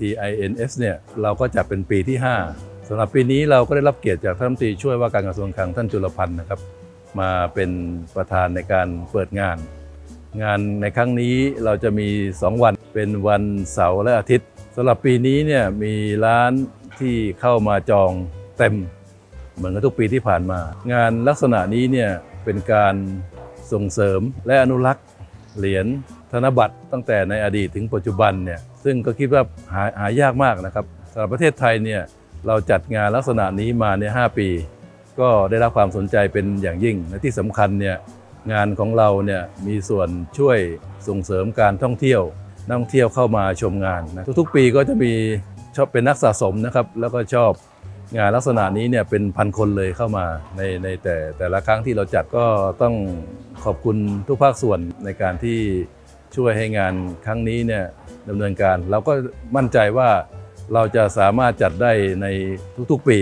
TINS เนี่ยเราก็จัดเป็นปีที่ 5สำหรับปีนี้เราก็ได้รับเกียรติจากท่านรัฐมนตรีช่วยว่าการกระทรวงคลังท่านจุลพันธ์นะครับมาเป็นประธานในการเปิดงาน งานในครั้งนี้เราจะมี 2 วันเป็นวันเสาร์และอาทิตย์สำหรับปีนี้เนี่ยมีร้านที่เข้ามาจองเต็ม เหมือนกับทุกปีที่ผ่านมา งานลักษณะนี้เนี่ยเป็นการส่งเสริมและอนุรักษ์ เหรียญธนบัตรตั้งแต่ในอดีตถึงปัจจุบันเนี่ยซึ่งก็คิดว่าหาหายากมากนะครับสำหรับประเทศไทยเนี่ยเราจัดงานลักษณะนี้มาเนี่ยหปี ก็ได้รับความสนใจเป็นอย่างยิ่งและที่สำคัญเนี่ยงานของเราเนี่ยมีส่วนช่วยส่งเสริมการท่องเที่ยวนักท่องเที่ยวเข้ามาชมงานนะทุกๆ ปีก็จะมีชอบเป็นนักสะสมนะครับแล้วก็ชอบ งานลักษณะนี้เนี่ยเป็นพันคนเลยเข้ามาในในแต่แต่ละครั้งที่เราจัดก็ต้องขอบคุณทุกภาคส่วนในการที่ช่วยให้งานครั้งนี้เนี่ยดำเนินการ เราก็มั่นใจว่าเราจะสามารถจัดได้ในทุกๆ ปี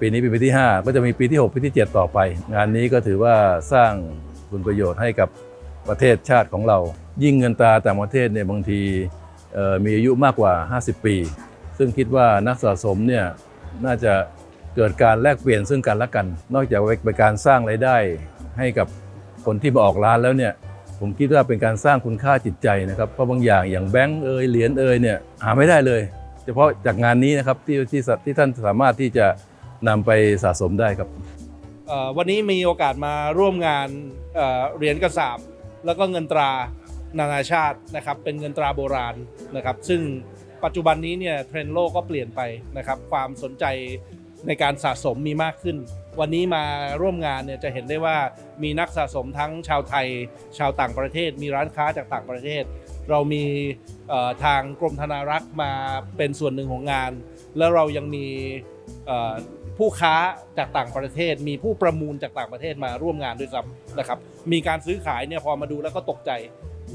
ปีนี้เป็นปีที่ 5 ก็จะมีปีที่ 6 ปีที่ 7 ต่อไป งานนี้ก็ถือว่าสร้างคุณประโยชน์ให้กับประเทศชาติของเรา ยิ่งเงินตาต่างประเทศเนี่ยบางทีมีอายุมากกว่า 50 ปี ซึ่งคิดว่านักสะสมเนี่ย น่าจะเกิดการแลกเปลี่ยนซึ่งกันและกัน นอกจากเป็นการสร้างไรายได้ให้กับคนที่มาออกร้านแล้วเนี่ยผมคิดว่าเป็นการสร้างคุณค่าจิตใจนะครับเพราะบางอย่างอย่างแบงก์เอยเหรียญเอยเนี่ยหาไม่ได้เลย เฉพาะจากงานนี้นะครับที่ที่ที่ท่านสามารถที่จะนำไปสะสมได้ครับวันนี้มีโอกาสมาร่วมงานเอ่อเหรียญกระสาบแล้วก็เงินตรานานาชาตินะครับเป็นเงินตราโบราณนะครับ ซึ่ง ปัจจุบันนี้เนี่ยเทรนด์โลกก็เปลี่ยนไปนะครับความสนใจในการสะสมมีมากขึ้น วันนี้มาร่วมงานเนี่ยจะเห็นได้ว่ามีนักสะสมทั้งชาวไทย ชาวต่างประเทศ มีร้านค้าจากต่างประเทศ เรามีทางกรมธนารักษ์มาเป็นส่วนหนึ่งของงาน แล้วเรายังมีผู้ค้าจากต่างประเทศ มีผู้ประมูลจากต่างประเทศมาร่วมงานด้วยซ้ำนะครับ มีการซื้อขายเนี่ยพอมาดูแล้วก็ตกใจ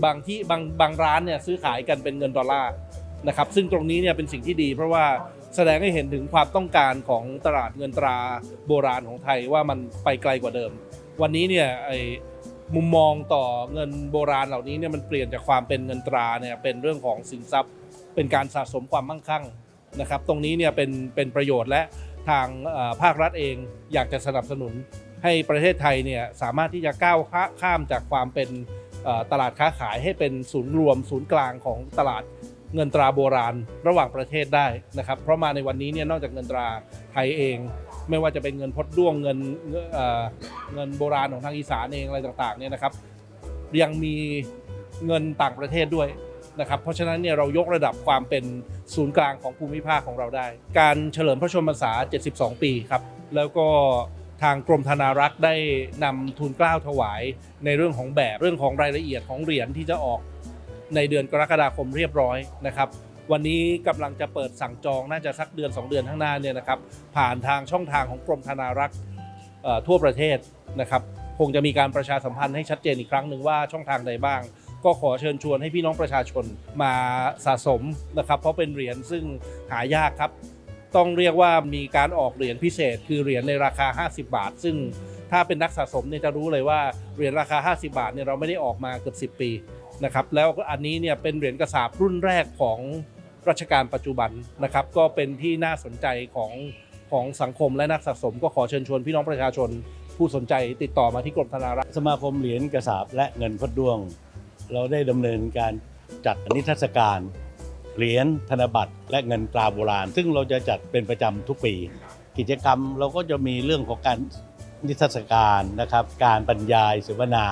บางที่บางบางร้านเนี่ยซื้อขายกันเป็นเงินดอลลาร์ นะครับซึ่งตรงนี้เนี่ยเป็นสิ่งที่ดี เพราะว่าแสดงให้เห็นถึงความต้องการของตลาดเงินตราโบราณของไทยว่ามันไปไกลกว่าเดิม วันนี้เนี่ยไอ้มุมมองต่อเงินโบราณเหล่านี้เนี่ยมันเปลี่ยนจากความเป็นเงินตราเนี่ยเป็นเรื่องของสินทรัพย์ เป็นการสะสมความมั่งคั่งนะครับ ตรงนี้เนี่ยเป็นเป็นประโยชน์และทางภาครัฐเองอยากจะสนับสนุนให้ประเทศไทยเนี่ยสามารถที่จะก้าวข้ามจากความเป็นตลาดค้าขายให้เป็นศูนย์รวมศูนย์กลางของตลาด เงินตราโบราณระหว่างประเทศได้นะครับ เพราะมาในวันนี้เนี่ยนอกจากเงินตราไทยเอง ไม่ว่าจะเป็นเงินพดด้วงเงินเเงินโบราณของทางอีสานเองอะไรต่างๆเนี่ยนะครับยังมีเงินต่างประเทศด้วยนะครับเพราะฉะนั้นเนี่ยเรายกระดับความเป็นศูนย์กลางของภูมิภาคของเราได้ การเฉลิมพระชนมพรรษา 72 ปีครับแล้วก็ทางกรมธนารักษ์ได้นำทุนกล้าวถวาย ในเรื่องของแบบเรื่องของรายละเอียดของเหรียญที่จะออก ในเดือนกรกฎาคมเรียบร้อยนะครับ วันนี้กำลังจะเปิดสั่งจองน่าจะสักเดือน 2 เดือนข้างหน้าเนี่ยนะครับ ผ่านทางช่องทางของกรมธนารักษ์ทั่วประเทศนะครับคงจะมีการประชาสัมพันธ์ให้ชัดเจนอีกครั้งหนึ่งว่าช่องทางใดบ้าง ก็ขอเชิญชวนให้พี่น้องประชาชนมาสะสมนะครับ เพราะเป็นเหรียญซึ่งหายากครับ ต้องเรียกว่ามีการออกเหรียญพิเศษ คือเหรียญในราคา 50 บาท ซึ่งถ้าเป็นนักสะสมเนี่ยจะรู้เลยว่าเหรียญราคา 50 บาทเนี่ยเราไม่ได้ออกมาเกือบ 10 ปี นะครับแล้วก็อันนี้เนี่ยเป็นเหรียญกระสาบรุ่นแรกของรัชกาลปัจจุบันนะครับก็เป็นที่น่าสนใจของของสังคมและนักสะสม ก็ขอเชิญชวนพี่น้องประชาชน ผู้สนใจติดต่อมาที่กรมธนารักษ์สมาคมเหรียญกระสาบและเงินพดดวง เราได้ดำเนินการจัดนิทรรศการเหรียญธนบัตรและเงินตราโบราณ ซึ่งเราจะจัดเป็นประจำทุกปี กิจกรรมเราก็จะมีเรื่องของการนิทรรศการนะครับ การบรรยายเสวนา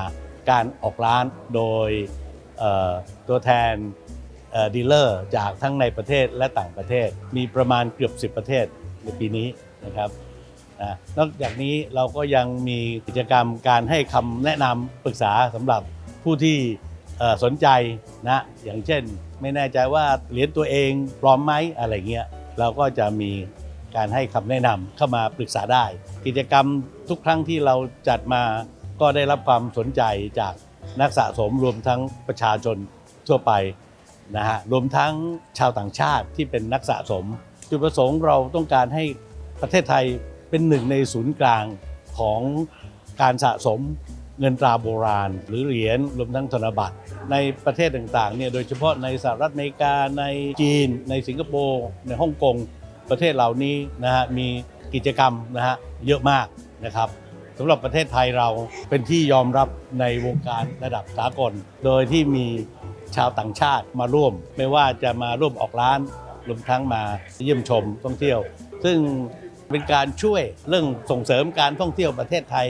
การออกร้านโดย ตัวแทนดีลเลอร์จากทั้งในประเทศและต่างประเทศ มีประมาณเกือบ 10 ประเทศในปีนี้นะครับนอกจากนี้เราก็ยังมีกิจกรรมการให้คำแนะนำปรึกษาสำหรับผู้ที่สนใจนะอย่างเช่น ไม่แน่ใจว่าเหรียญตัวเองปลอมไหมอะไรเงี้ยเราก็จะมีการให้คำแนะนำเข้ามาปรึกษาได้ กิจกรรมทุกครั้งที่เราจัดมาก็ได้รับความสนใจจาก นักสะสมรวมทั้งประชาชนทั่วไปนะฮะรวมทั้งชาวต่างชาติที่เป็นนักสะสม จุดประสงค์เราต้องการให้ประเทศไทยเป็นหนึ่งในศูนย์กลางของการสะสมเงินตราโบราณ หรือเหรียญรวมทั้งธนบัตร ในประเทศต่างๆเนี่ยโดยเฉพาะในสหรัฐอเมริกาในจีน ในสิงคโปร์ในฮ่องกงประเทศเหล่านี้นะฮะมีกิจกรรมนะฮะเยอะมากนะครับ สำหรับประเทศไทยเราเป็นที่ยอมรับในวงการระดับสากล โดยที่มีชาวต่างชาติมาร่วม ไม่ว่าจะมาร่วมออกร้านรวมทั้งมาเยี่ยมชมท่องเที่ยว ซึ่งเป็นการช่วยเรื่องส่งเสริมการท่องเที่ยวประเทศไทย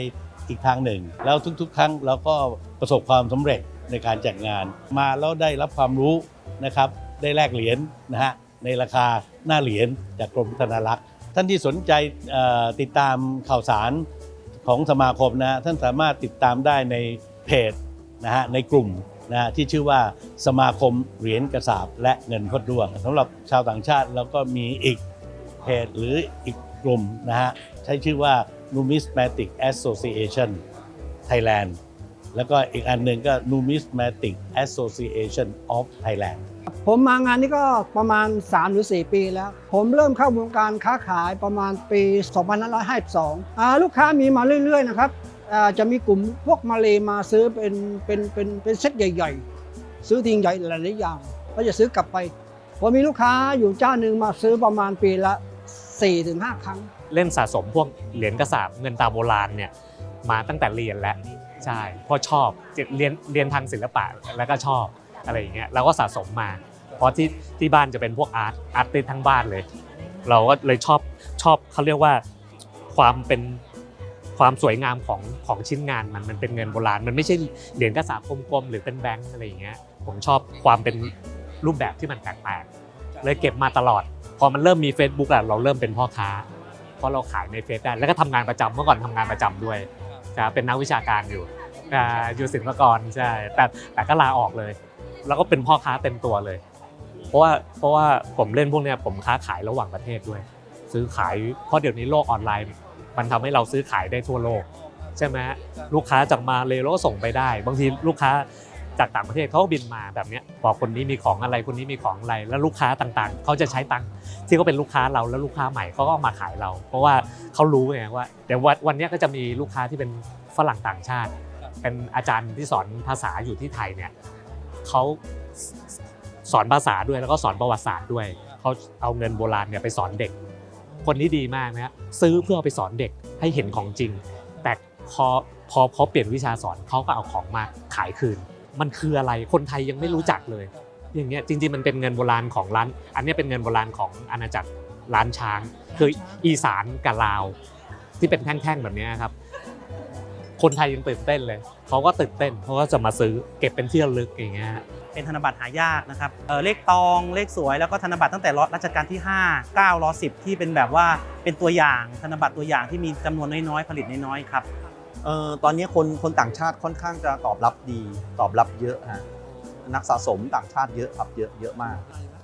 อีกทางหนึ่ง แล้วทุก ๆ ครั้งเราก็ประสบความสำเร็จในการจัดงาน มาแล้วได้รับความรู้นะครับ ได้แลกเหรียญนะฮะในราคาหน้าเหรียญจากกรมธนารักษ์ ท่านที่สนใจติดตามข่าวสาร ของสมาคมนะท่านสามารถติดตามได้ในเพจนะฮะในกลุ่มนะฮะที่ชื่อว่าสมาคมเหรียญกระสาบและเงินพดด้วงสำหรับชาวต่างชาติแล้วก็มีอีกเพจหรืออีกกลุ่มนะฮะใช้ชื่อว่า Numismatic Association Thailand แล้วก็อีกอันหนึ่งก็ Numismatic Association of Thailand ผมมางานนี้ก็ประมาณ 3 หรือ 4 ปีแล้ว ผมเริ่มเข้าวงการค้าขายประมาณปี 2552อ่าลูกค้ามีมาเรื่อย ๆ นะครับอ่าจะมีกลุ่มพวกมาเลมาซื้อเป็นเป็นเป็นเป็นเซ็ตใหญ่ ๆ ซื้อทิ้งใหญ่หลายๆอย่างก็จะซื้อกลับไปผมมีลูกค้าอยู่เจ้าหนึ่งมาซื้อประมาณปีละ 4-5 ครั้ง เล่นสะสมพวกเหรียญกระสาบเงินตาโบราณเนี่ยมาตั้งแต่เรียนแล้ว ใช่เพราะชอบเรียนเรียนทางศิลปะแล้วก็ชอบอะไรอย่างเงี้ยเราก็สะสมมา เพราะที่ที่บ้านจะเป็นพวกอาร์ตอาร์ตติสทั้งบ้านเลย เราก็เลยชอบชอบเขาเรียกว่าความเป็นความสวยงามของของชิ้นงานมันมันเป็นเงินโบราณ มันไม่ใช่เหรียญกระสาบกลมๆหรือเป็นแบงค์อะไรอย่างเงี้ยผมชอบความเป็นรูปแบบที่มันแปลกๆเลยเก็บมาตลอด พอมันเริ่มมี Facebook อะเราเริ่มเป็นพ่อค้าเพราะเราขายในเฟซได้แล้วก็ทำงานประจำเมื่อก่อนทำงานประจำด้วย จะเป็นนักวิชาการอยู่อ่าอยู่ศิลปากรใช่แต่แต่ก็ลาออกเลย แล้วก็เป็นพ่อค้าเต็มตัวเลย เพราะว่าเพราะว่าผมเล่นพวกเนี้ยผมค้าขายระหว่างประเทศด้วย ซื้อขายเพราะเดี๋ยวนี้โลกออนไลน์ มันทำให้เราซื้อขายได้ทั่วโลก ใช่ไหมลูกค้าจากมาเลยเราก็ส่งไปได้ บางทีลูกค้า จากต่างประเทศเขาก็บินมาแบบนี้บอกคนนี้มีของอะไรคนนี้มีของอะไร แล้วลูกค้าต่างๆเขาจะใช้ตังค์ที่เขาเป็นลูกค้าเราแล้วลูกค้าใหม่เขาก็มาขายเรา เพราะว่าเขารู้ไงว่าเดี๋ยววันวันนี้ก็จะมีลูกค้าที่เป็นฝรั่งต่างชาติ เป็นอาจารย์ที่สอนภาษาอยู่ที่ไทยเนี่ยเขาสอนภาษาด้วยแล้วก็สอนประวัติศาสตร์ด้วยเขาเอาเงินโบราณเนี่ยไปสอนเด็ก คนนี้ดีมากนะซื้อเพื่อไปสอนเด็กให้เห็นของจริง แต่พอพอพอเปลี่ยนวิชาสอนเขาก็เอาของมาขายคืน มันคืออะไรคนไทยยังไม่รู้จักเลย อย่างเงี้ยจริงๆมันเป็นเงินโบราณของร้าน อันนี้เป็นเงินโบราณของอาณาจักรร้านช้าง คืออีสานกับลาว ที่เป็นแท่งๆแบบนี้ครับ คนไทยยังตื่นเต้นเลยเขาก็ตื่นเต้นเขาก็จะมาซื้อเก็บเป็นที่ระลึกอย่างเงี้ยเป็นธนบัตรหายากนะครับเเลขตองเลขสวยแล้วก็ธนบัตรตั้งแต่รัชกาลที่ 5 9รอ10 ที่เป็นแบบว่าเป็นตัวอย่างธนบัตรตัวอย่างที่มีจำนวนน้อยๆ ผลิตน้อยๆครับ เอ่อตอนนี้คนคนต่างชาติค่อนข้างจะตอบรับดีตอบรับเยอะฮะนักสะสมต่างชาติเยอะครับเยอะเยอะมาก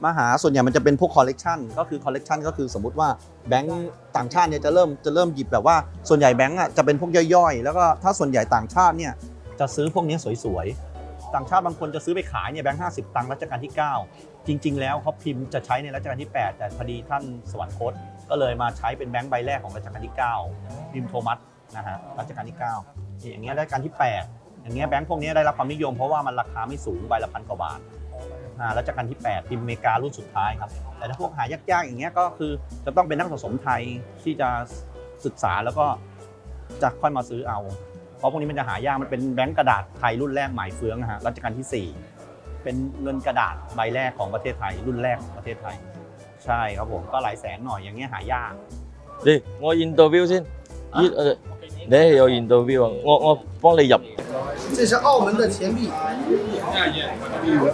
มาหาส่วนใหญ่มันจะเป็นพวกคอลเลกชันก็คือคอลเลกชันก็คือสมมติว่าแบงก์ต่างชาติเนี่ยจะเริ่มจะเริ่มหยิบแบบว่าส่วนใหญ่แบงก์อะจะเป็นพวกย่อยๆ แล้วก็ถ้าส่วนใหญ่ต่างชาติเนี่ยจะซื้อพวกนี้สวยๆ ต่างชาติบางคนจะซื้อไปขายเนี่ยแบงค์ห้าสิบตังค์รัชกาลที่ 9 จริง ๆ แล้วเขาพิมพ์จะใช้ในรัชกาลที่ 8 แต่พอดีท่านสวรรคตก็เลยมาใช้เป็นแบงค์ใบแรกของรัชกาลที่ 9 พิมพ์โทมัส นะฮะรัชกาลที่9อย่างเงี้ยรัชกาลที่ 8 อย่างเงี้ยแบงค์พวกนี้ได้รับความนิยมเพราะว่ามันราคาไม่สูงใบละพันกว่าบาทอ่ารัชกาลที่ 8 พิมพ์อเมริการุ่นสุดท้ายครับ แต่ถ้าพวกหายากๆอย่างเงี้ยก็คือจะต้องเป็นนักสะสมไทยที่จะศึกษาแล้วก็จะค่อยมาซื้อเอา เพราะพวกนี้มันจะหายากมันเป็นแบงค์กระดาษไทยรุ่นแรกหมายเฟืองฮะรัชกาลที่ 4 เป็นเงินกระดาษใบแรกของประเทศไทย รุ่นแรกของประเทศไทย ใช่ครับผมก็หลายแสนหน่อยอย่างเงี้ยหายาก Đi, ngồi interview xin. À. Ý, 你系有 interview 啊，我我帮你入。这是澳门的钱币，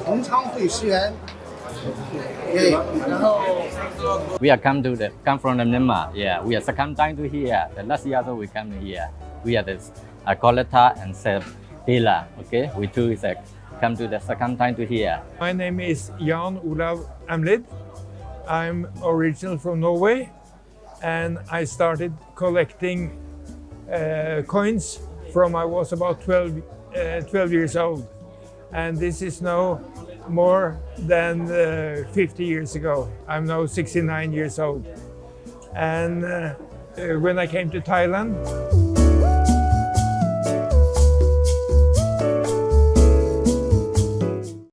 红昌会十元。对，然后 We are come to the come from the Myanmar. Yeah, we are second time to here. The last year also we come here. We are the uh, Coletta and Sevilla. Okay, we two is uh, come to the second time to here. My name is Jan Olav Amlid. I'm original from Norway and I started collecting uh, coins from I was about 12, uh, 12 years old. And this is now more than uh, 50 years ago. I'm now 69 years old. And uh, uh, when I came to Thailand,